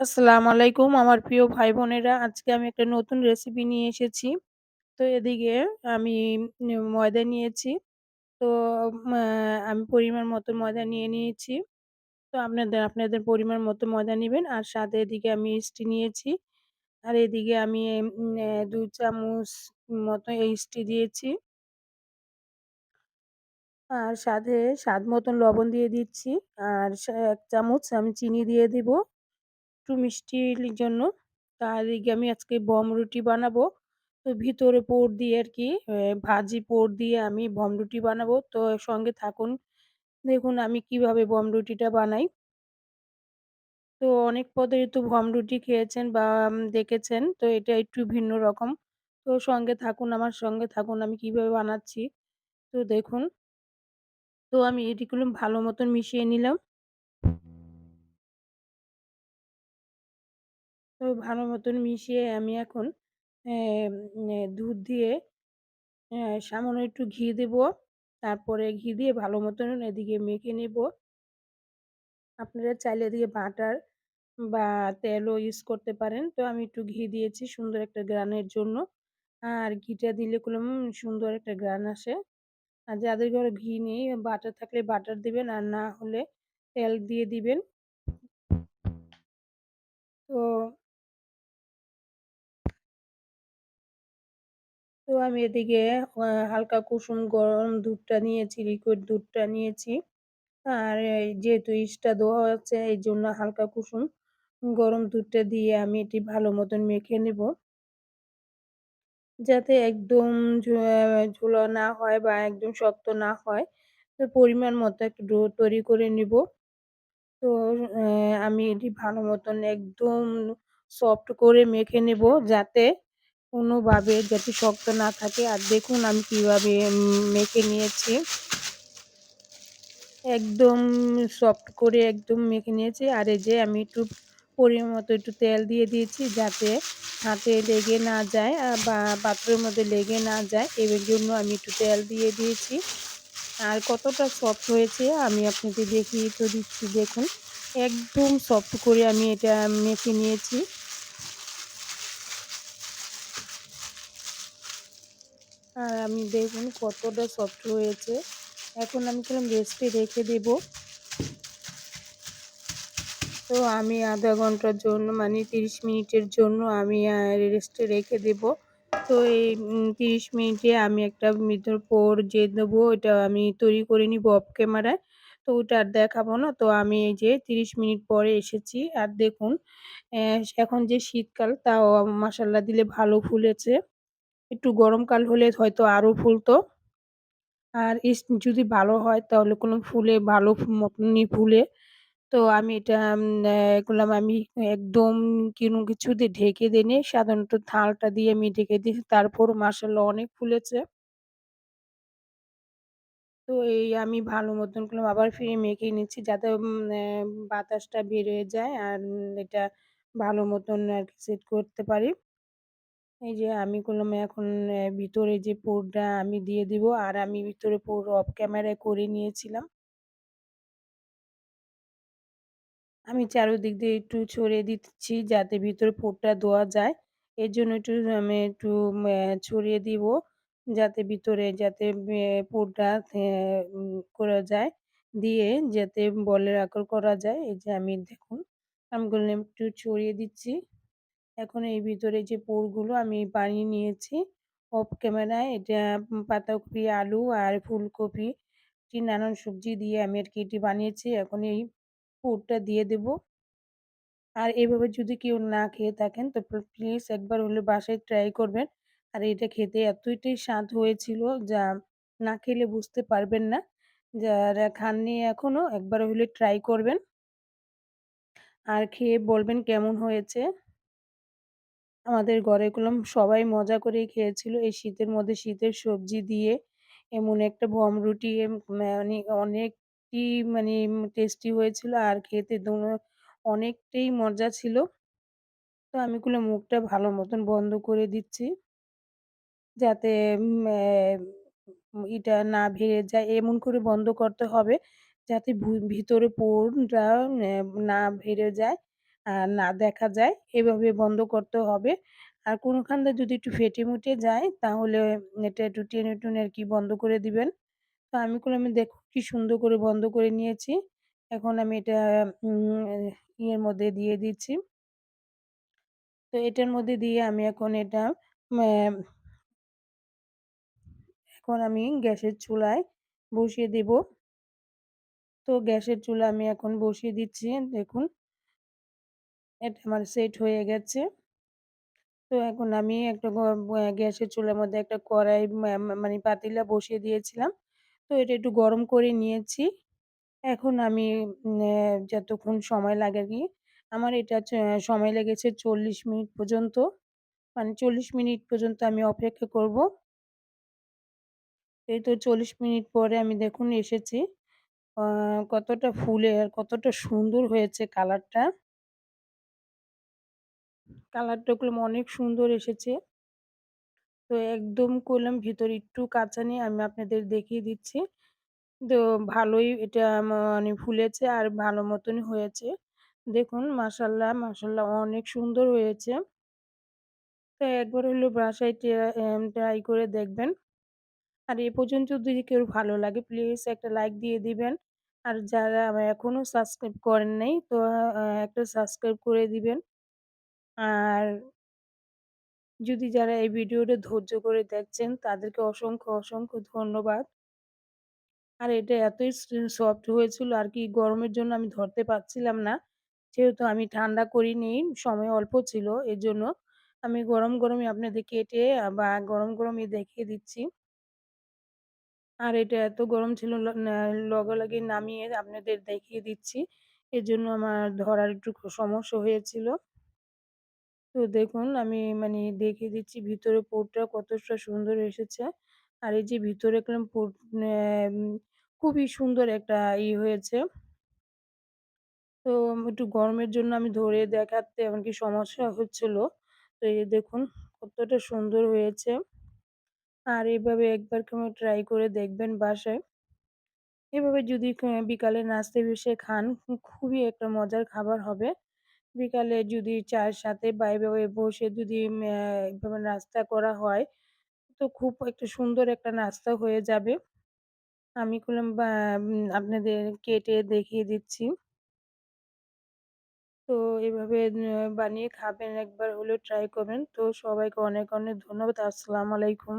আসসালামু আলাইকুম আমার প্রিয় ভাই বোনেরা আজকে আমি একটা নতুন রেসিপি নিয়ে এসেছি। তো এদিকে আমি ময়দা নিয়েছি। তো আমি পরিমাণ মতো ময়দা নিয়ে নিয়েছি। তো আপনাদের আপনাদের পরিমাণ মতো ময়দা নিবেন। আর সাথে এদিকে আমি ইস্টি নিয়েছি। আর এদিকে আমি ২ চামচ মতো ইস্টি দিয়েছি। আর সাথে স্বাদ মতন লবণ দিয়ে দিচ্ছি। আর ১ চামচ আমি চিনি দিয়ে দিব। একটু মিষ্টির জন্য। এদিকে আমি আজকে বম রুটি বানাবো। তো ভিতরে পুর দিয়ে আর কি ভাজি পুর দিয়ে আমি বম রুটি বানাবো। তো সঙ্গে থাকুন। দেখুন আমি কীভাবে বম রুটিটা বানাই। তো অনেক পদের তো গম রুটি খেয়েছেন বা দেখেছেন। তো এটা একটু ভিন্ন রকম। তো সঙ্গে থাকুন, আমার সঙ্গে থাকুন আমি কীভাবে বানাচ্ছি। তো দেখুন। তো আমি এটিগুলো ভালো মতন মিশিয়ে নিলাম। তো ভালো মতন মিশিয়ে আমি এখন দুধ দিয়ে সামান্য একটু ঘি দেব। তারপরে ঘি দিয়ে ভালো মতন এদিকে মেখে নেব। আপনারা চাইলে এদিকে বাটার বা তেলও ইউজ করতে পারেন। তো আমি একটু ঘি দিয়েছি সুন্দর একটা গ্রানের জন্য। আর ঘিটা দিলে কুলুম সুন্দর একটা গ্রান আসে। আর যাদের ঘরে ঘি নেই, বাটার থাকলে বাটার দিবেন আর না হলে তেল দিয়ে দিবেন। তো তো আমি এদিকে হালকা কুসুম গরম দুধটা নিয়েছি, লিকুইড দুধটা নিয়েছি। আর যেহেতু ইস্টটা দেওয়া হচ্ছে এই জন্য হালকা কুসুম গরম দুধটা দিয়ে আমি এটি ভালো মতন মেখে নেব। যাতে একদম ঝোলা না হয় বা একদম শক্ত না হয়। তো পরিমাণ মতো একটু ডো তৈরি করে নিব। তো আমি এটি ভালো মতন একদম সফট করে মেখে নেব যাতে কোনোভাবে যাতে শক্ত না থাকে। আর দেখুন আমি কীভাবে মেখে নিয়েছি। একদম সফট করে একদম মেখে নিয়েছি। আর এই যে আমি একটু পরিমাণ মতো একটু তেল দিয়ে দিয়েছি যাতে হাতে লেগে না যায় বা, পাত্রের মধ্যে লেগে না যায়। এর জন্য আমি একটু তেল দিয়ে দিয়েছি। আর কতটা সফট হয়েছে আমি আপনাদের দেখিয়ে তো দিচ্ছি দেখুন। একদম সফট করে আমি এটা মেখে নিয়েছি। আর আমি দেখুন কতটা সফট হয়েছে। এখন আমি কিরম রেস্টে রেখে দেব। তো আমি আধা ঘণ্টার জন্য মানে ৩০ মিনিটের জন্য আমি রেস্টে রেখে দেব। তো এই তিরিশ মিনিটে আমি একটা ভিতর পুর যে দেবো ওইটা আমি তৈরি করে নিবো অফ ক্যামেরায়। তো ওটা আর দেখাবো না। তো আমি এই যে ৩০ মিনিট পরে এসেছি। আর দেখুন এখন যে শীতকাল, তাও মশাল্লা দিলে ভালো ফুলেছে। একটু গরমকাল হলে হয়তো আরও ফুলতো। আর যদি ভালো হয় তাহলে কোনো ফুলে ভালো মতনই ফুলে। তো আমি এটা করলাম আমি একদম কোনো কিছু দিয়ে ঢেকে দেইনি। সাধারণত থালটা দিয়ে আমি ঢেকে দিয়েছি। তারপরও মাশাআল্লাহ অনেক ফুলেছে। তো এই আমি ভালো মতন করলাম আবার ফিরে মেখে নিচ্ছি যাতে বাতাসটা বের হয়ে যায় আর এটা ভালো মতন আরকি সেট করতে পারি। এই যে আমি করলাম, এখন ভিতরে যে পুরটা আমি দিয়ে দিব, আর আমি ভিতরে পুর অফ ক্যামেরায় করে নিয়েছিলাম। আমি চারোদিক দিয়ে একটু ছড়িয়ে দিচ্ছি, যাতে ভিতরে পুরটা দেওয়া যায়। এর জন্য একটু, আমি একটু ছড়িয়ে দিব। যাতে ভিতরে, যাতে পুরটা করা যায়। দিয়ে যাতে বলের আকার করা যায়। এই যে আমি দেখুন, আমি করলাম একটু ছড়িয়ে দিচ্ছি। এখন এই ভিতরে যে পুরগুলো আমি বানিয়ে নিয়েছি অফ ক্যামেরায় এটা পাতাকপি, আলু আর ফুলকপি নানান সবজি দিয়ে আমি আরকি এটি বানিয়েছি। এখন এই পুরটা দিয়ে দেব। আর এভাবে যদি কেউ না খেয়ে থাকেন তো প্ল প্লিজ একবার হলে বাসায় ট্রাই করবেন। আর এটা খেতে এতটাই স্বাদ হয়েছিল যা না খেলে বুঝতে পারবেন না। যারা খাননি এখনও একবার হলে ট্রাই করবেন। আর খেয়ে বলবেন কেমন হয়েছে। আমাদের ঘরে করলাম সবাই মজা করেই খেয়েছিল এই শীতের মধ্যে শীতের সবজি দিয়ে এমন একটা গম রুটি মানে অনেকই মানে টেস্টি হয়েছিল আর খেতে অনেকটাই মজা ছিল। তো আমি করলাম মুখটা ভালো মতন বন্ধ করে দিচ্ছি। যাতে এটা না ভেঙে যায় এমন করে বন্ধ করতে হবে যাতে ভিতরে পোড়টা না ভেড়ে যায়। না দেখা যায় এভাবে বন্ধ করতে হবে। আর কোনোখানটা যদি একটু ফেটে-মুটে যায়, তাহলে এটা একটু টেনে-টুনে আরকি বন্ধ করে দিবেন। তো আমি করলাম দেখুন কি সুন্দর করে বন্ধ করে নিয়েছি। এখন আমি এটা ইয়ের মধ্যে দিয়ে দিচ্ছি। তো এটার মধ্যে দিয়ে আমি এখন এটা এখন আমি গ্যাসের চুলায় বসিয়ে দেব। তো গ্যাসের চুলা আমি এখন বসিয়ে দিচ্ছি। দেখুন এটা আমার সেট হয়ে গেছে। তো এখন আমি একটা গ্যাসের চুলার মধ্যে একটা কড়াই মানে পাতিলা বসিয়ে দিয়েছিলাম। তো এটা একটু গরম করে নিয়েছি। এখন আমি যতক্ষণ সময় লাগে আরকি, আমার এটা সময় লেগেছে ৪০ মিনিট পর্যন্ত। মানে ৪০ মিনিট পর্যন্ত আমি অপেক্ষা করব। এই তো ৪০ মিনিট পরে আমি দেখুন এসেছি। কতটা ফুলে আর কতটা সুন্দর হয়েছে কালারটা। কালারটা করলাম অনেক সুন্দর এসেছে। তো একদম করলাম ভিতরে একটু কাঁচা নেই আমি আপনাদের দেখিয়ে দিচ্ছি। তো ভালোই এটা মানে ফুলেছে আর ভালো মতনই হয়েছে। দেখুন মাশাআল্লাহ, মাশাআল্লাহ অনেক সুন্দর হয়েছে। তো একবার হলো বাসায় ট্রা ট্রাই করে দেখবেন। আর এ পর্যন্ত যদি কেউ ভালো লাগে প্লিজ একটা লাইক দিয়ে দিবেন। আর যারা এখনও সাবস্ক্রাইব করেন নাই তো একটা সাবস্ক্রাইব করে দিবেন। আর যদি যারা এই ভিডিওটা ধৈর্য করে দেখছেন তাদেরকে অসংখ্য, অসংখ্য ধন্যবাদ। আর এটা এতই সফট হয়েছিল আর কি গরমের জন্য আমি ধরতে পারছিলাম না। যেহেতু আমি ঠান্ডা করিনি, সময় অল্প ছিল এজন্য আমি গরম, গরমই আপনাদের কেটে বা গরম, গরমই দেখিয়ে দিচ্ছি। আর এটা এত গরম ছিল ল না নামিয়ে আপনাদের দেখিয়ে দিচ্ছি। এজন্য আমার ধরার একটু সমস্যা হয়েছিল। তো দেখুন, আমি মানে দেখিয়ে দিচ্ছি ভিতরে পুরটা কতটা সুন্দর এসেছে। আর এই যে ভিতরে একদম পুর খুবই সুন্দর একটা ই হয়েছে। তো একটু গরমের জন্য আমি ধরে দেখাতে এমনকি সমস্যা হচ্ছিল। তো এই দেখুন, কতটা সুন্দর হয়েছে। আর এভাবে একবার কেমন ট্রাই করে দেখবেন বাসায়। এভাবে যদি বিকালে নাস্তায় বসে খান, খুবই একটা মজার খাবার হবে। বিকালে যদি চায়ের সাথে বা এভাবে বসে যদি ম্যা নাস্তা করা হয়, তো খুব একটা সুন্দর একটা নাস্তা হয়ে যাবে। আমি করলাম আপনাদের কেটে দেখিয়ে দিচ্ছি। তো এভাবে বানিয়ে খাবেন একবার হলেও ট্রাই করবেন। তো সবাইকে অনেক, অনেক ধন্যবাদ। আসসালামু আলাইকুম।